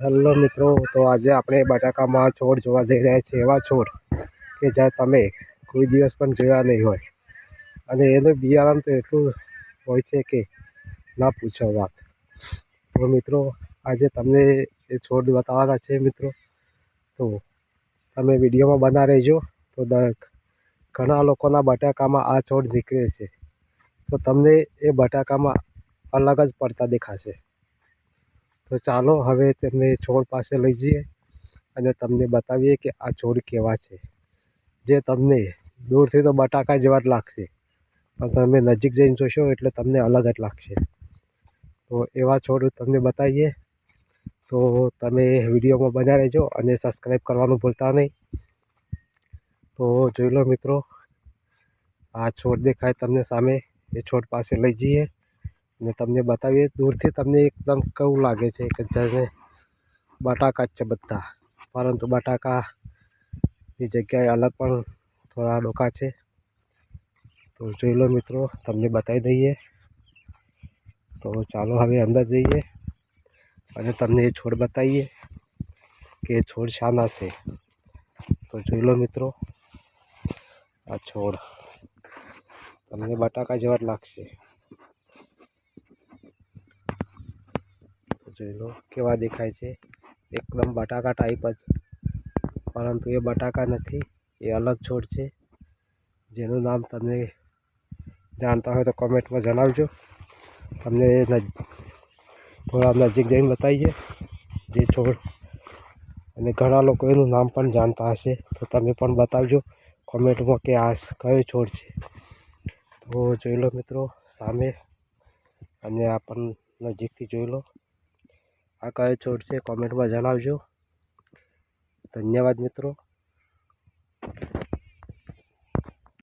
Hello મિત્રો, તો આજે આપણે બટાકામાં છોડ જોવા જઈ રહ્યા છીએ. એવા છોડ કે જ્યાં તમે કોઈ દિવસ પણ જોયા નહીં હોય. અને એનું બિયારણ તો એટલું હોય છે કે ના પૂછો વાત. તો મિત્રો, આજે તમને એ છોડ બતાવવાના છે મિત્રો. તો તમે વિડીયોમાં બના રહેજો. તો ઘણા લોકોના બટાકામાં આ છોડ નીકળે છે. તો તમને એ બટાકામાં અલગ જ પડતા દેખાશે. તો ચાલો હવે તેમને છોડ પાસે લઈ જઈએ અને તમને બતાવીએ કે આ છોડ કેવા છે. જે તમને દૂરથી તો બટાકા જેવા જ લાગશે, પણ તમે નજીક જઈને જોશો એટલે તમને અલગ જ લાગશે. તો એવા છોડ તમને બતાવીએ. તો તમે વિડીયોમાં બન્યા રહેજો અને સબસ્ક્રાઈબ કરવાનું ભૂલતા નહીં. તો જોઈ લો મિત્રો, આ છોડ દેખાય તમને સામે. એ છોડ પાસે લઈ જઈએ. અને તમને બતાવીએ, દૂરથી તમને એકદમ કેવું લાગે છે કે જાણે બટાકા જ છે બધા. પરંતુ બટાકાની જગ્યાએ અલગ પણ થોડા ડોકા છે. તો જોઈ લો મિત્રો, તમને બતાવી દઈએ. તો ચાલો હવે અંદર જઈએ અને તમને એ છોડ બતાવીએ કે છોડ શાના છે. તો જોઈ લો મિત્રો, આ છોડ. તમને બટાકા જેવા જ લાગશે. જોઈ લો, કેવા દેખાય છે. એકદમ બટાકા ટાઈપ જ. પરંતુ એ બટાકા નથી, એ અલગ છોડ છે. જેનું નામ તમે જાણતા હોય તો કોમેન્ટમાં જણાવજો. તમને થોડા નજીક જઈને બતાવીએ જે છોડ. અને ઘણા લોકો એનું નામ પણ જાણતા હશે, તો તમે પણ બતાવજો કોમેન્ટમાં કે આ કયો છોડ છે. તો જોઈ લો મિત્રો, સામે અને આ પણ નજીકથી જોઈ લો. આ કયો છોડ છે? કોમેન્ટમાં જણાવજો. ધન્યવાદ મિત્રો.